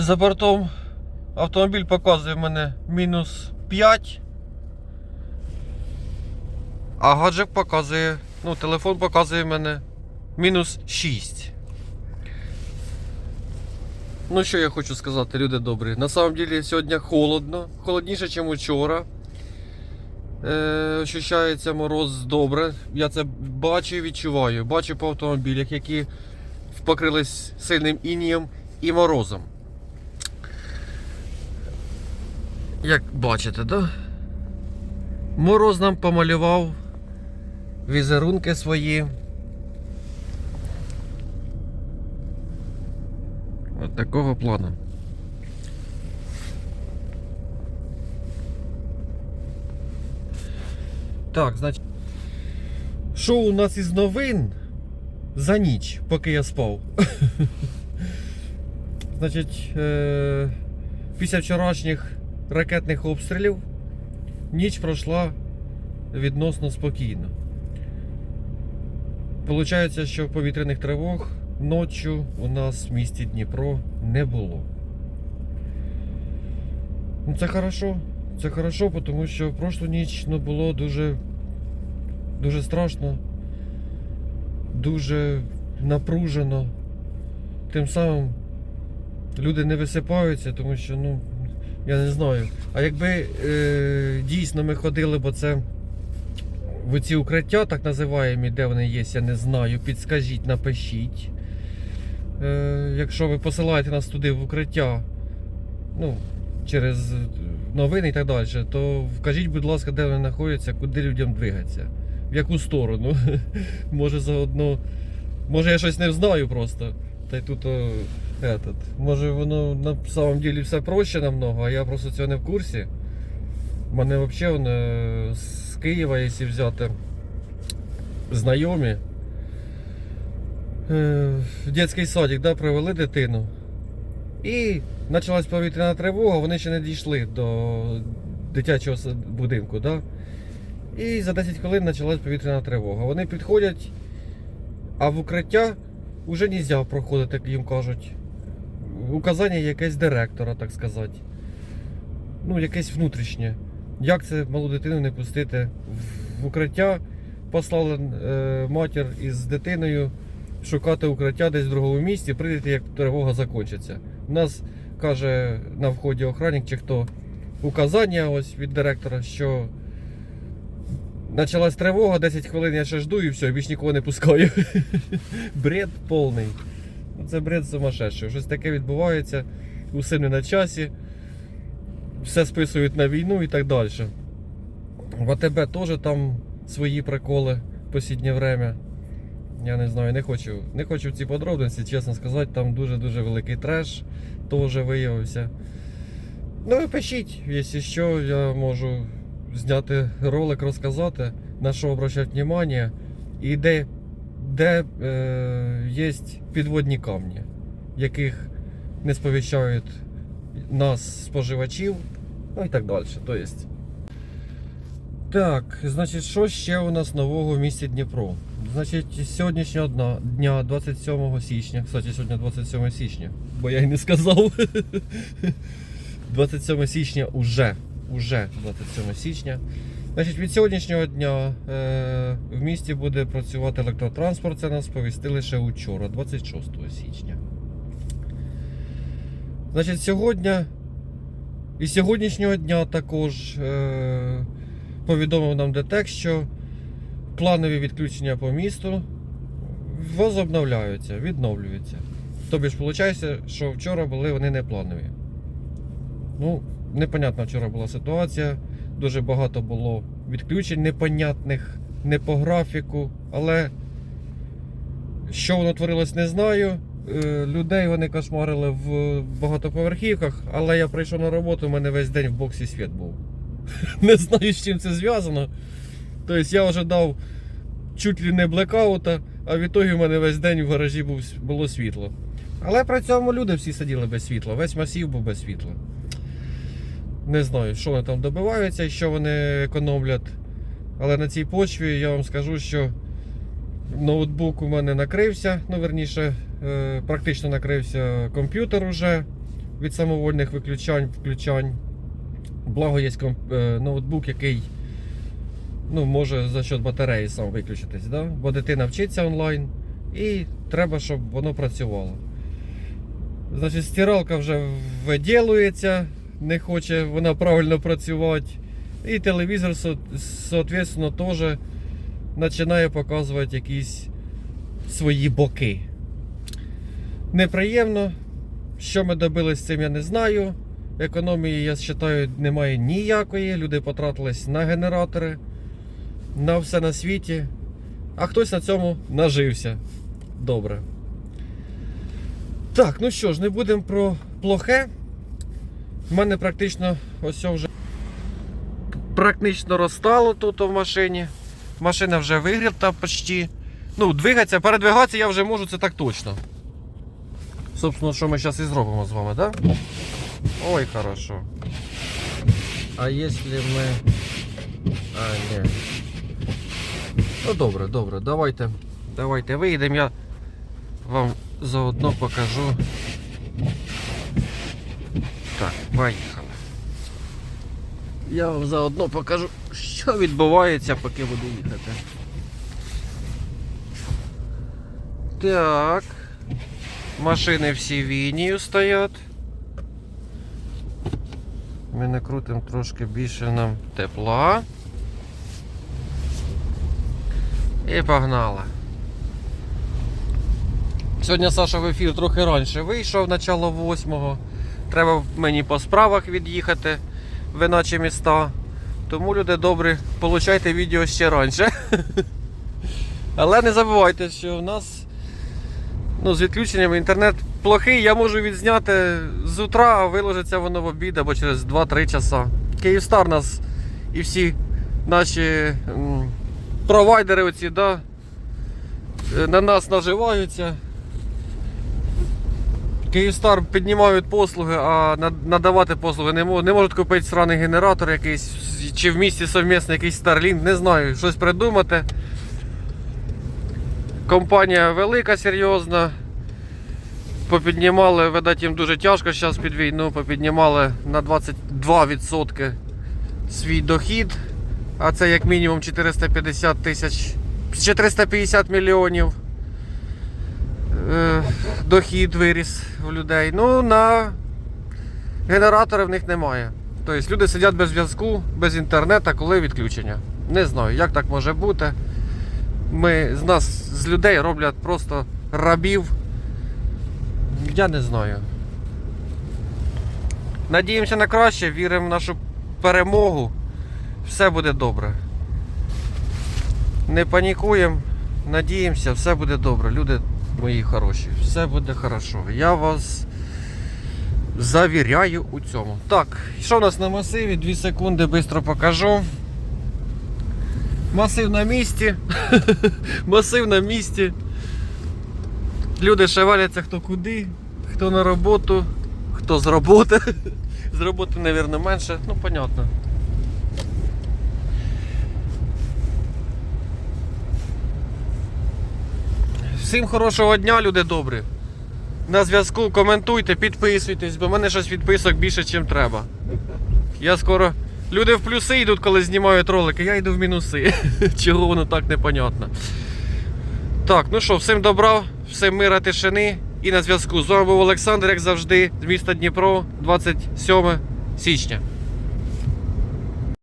За бортом автомобіль показує мене мінус 5. А гаджет показує, ну, телефон показує мене мінус 6. Ну, що я хочу сказати, люди добрі. На самом деле сьогодні холодно, холодніше, ніж вчора. Е, ощущається мороз добре. Я це бачу і відчуваю. Бачу по автомобілях, які покрились сильним інієм і морозом. Як бачите, да? Мороз нам помалював візерунки свої. От такого плану. Так, значить. Що у нас із новин за ніч, поки я спав? Значить, е- після вчорашніх ракетних обстрілів ніч пройшла відносно спокійно. Получається, що повітряних тривог ночі у нас в місті Дніпро не було. Ну, це хорошо. Це хорошо, тому що в прошлу ніч ну, було дуже, дуже страшно, дуже напружено. Тим самим люди не висипаються, тому що, ну, я не знаю. А якби е, дійсно ми ходили, бо це в ці укриття, так називаємо, де вони є, я не знаю. Підскажіть, напишіть. Е, якщо ви посилаєте нас туди в укриття, ну, через новини і так далі, то вкажіть, будь ласка, де вони знаходяться, куди людям двигатися, в яку сторону. Може заодно. Може я щось не знаю просто. Та й тут этот, може воно на самом деле все проще намного, а я просто цього не в курсі. У мене взагалі вони з Києва, якщо взяти знайомі. Е, В дитячий садик да, привели дитину. І почалась повітряна тривога, вони ще не дійшли до дитячого будинку. Да? І за 10 хвилин почалась повітряна тривога. Вони підходять, а в укриття вже не можна проходити, як їм кажуть. Указання якесь директора, так сказати. Ну, якесь внутрішнє. Як це малу дитину не пустити в укриття? Послали е, матір із дитиною шукати укриття десь в другому місці, прийдете, як тривога закінчиться. У нас каже на вході охранник чи хто указання ось від директора, що почалась тривога, 10 хвилин я ще жду і все, більш нікого не пускаю. бред повний. Ну, Це бред сумасшедший. Щось таке відбувається, усе не на часі, все списують на війну і так далі. В АТБ теж там свої приколи в посіднє время. Я не знаю, не хочу, не хочу в ці подробиці, чесно сказати, там дуже-дуже великий треш теж виявився. Ну ви пишіть, якщо що, я можу зняти ролик, розказати, на що обращати увагу і де, де е, є підводні камні, яких не сповіщають нас, споживачів, ну і так далі. То есть. Так, значить, що ще у нас нового в місті Дніпро? Значить, сьогоднішнього дня 27 січня, кстати, сьогодні 27 січня, бо я й не сказав. 27 січня уже, уже 27 січня. Значить, від сьогоднішнього дня е, в місті буде працювати електротранспорт. Це нас повістили ще учора, 26 січня. Значить, сьогодні і сьогоднішнього дня також е, повідомив нам ДТЕК, що планові відключення по місту возобновляються, відновлюються. Тобі ж виходить, що вчора були вони не планові. Ну, непонятна вчора була ситуація. Дуже багато було відключень непонятних, не по графіку, але що воно творилось, не знаю. Е, Людей вони кошмарили в багатоповерхівках, але я прийшов на роботу, у мене весь день в боксі світ був. Не знаю, з чим це зв'язано. Тобто я вже дав чуть ли не блекаута, а в ітогі у мене весь день в гаражі було світло. Але при цьому люди всі сиділи без світла, весь масів був без світла. Не знаю, що вони там добиваються і що вони економлять. Але на цій почві я вам скажу, що ноутбук у мене накрився, ну верніше, е, практично накрився комп'ютер уже. від самовольних виключань, включань. Благо є е, ноутбук, який ну, може за счет батареї сам виключитись. Да? Бо дитина вчиться онлайн і треба, щоб воно працювало. Значить, стиралка вже виділується, не хоче вона правильно працювати. І телевізор, со- соответственно, теж починає показувати якісь свої боки. Неприємно. Що ми добились цим, я не знаю. Економії, я вважаю, немає ніякої. Люди потратились на генератори, на все на світі. А хтось на цьому нажився. Добре. Так, ну що ж, не будемо про плохе. У мене практично ось вже практично розстало тут в машині. Машина вже вигріта почти. Ну, двигатися, передвигатися я вже можу, це так точно. Собственно, що ми зараз і зробимо з вами, так? Да? Ой, хорошо. А якщо ми. А, ні. Ну добре, добре, давайте. Давайте виїдемо, я вам заодно покажу. Так, поїхали. Я вам заодно покажу, що відбувається, поки буду їхати. Так. Машини всі вінію стоять. Ми накрутимо трошки більше нам тепла. І погнали. Сьогодні Саша в ефір трохи раніше вийшов, начало восьмого. Треба мені по справах від'їхати в іначе міста. Тому, люди добрі, получайте відео ще раніше. Але не забувайте, що в нас ну, з відключенням інтернет плохий, я можу відзняти з утра, а виложиться воно в обід або через 2-3 часа. Київстар нас і всі наші провайдери оці, да, е, на нас наживаються. Київстар піднімають послуги, а надавати послуги не можуть. Не можуть купити сраний генератор якийсь, чи в місті совмісний якийсь Starlink, не знаю, щось придумати. Компанія велика, серйозна. Попіднімали, видать, їм дуже тяжко зараз під війну, попіднімали на 22% свій дохід. А це як мінімум 450 тисяч, 450 мільйонів дохід виріс у людей. Ну, на генератори в них немає. Тобто люди сидять без зв'язку, без інтернету, коли відключення. Не знаю, як так може бути. Ми з нас, з людей роблять просто рабів. Я не знаю. Надіємося на краще, віримо в нашу перемогу. Все буде добре. Не панікуємо, надіємося, все буде добре. Люди мої хороші, все буде хорошо. Я вас завіряю у цьому. Так, що у нас на масиві? Дві секунди швидко покажу. Масив на місці. Масив на місці. Люди шевеляться хто куди, хто на роботу, хто з роботи. З роботи, мабуть, менше. Ну, понятно. Всім хорошого дня, люди добрі. На зв'язку коментуйте, підписуйтесь, бо в мене щось відписок більше, ніж треба. Я скоро. Люди в плюси йдуть, коли знімають ролики, я йду в мінуси. Чого воно так непонятно. Так, ну що, всім добра, всім мира, тишини і на зв'язку. З вами був Олександр, як завжди, з міста Дніпро, 27 січня.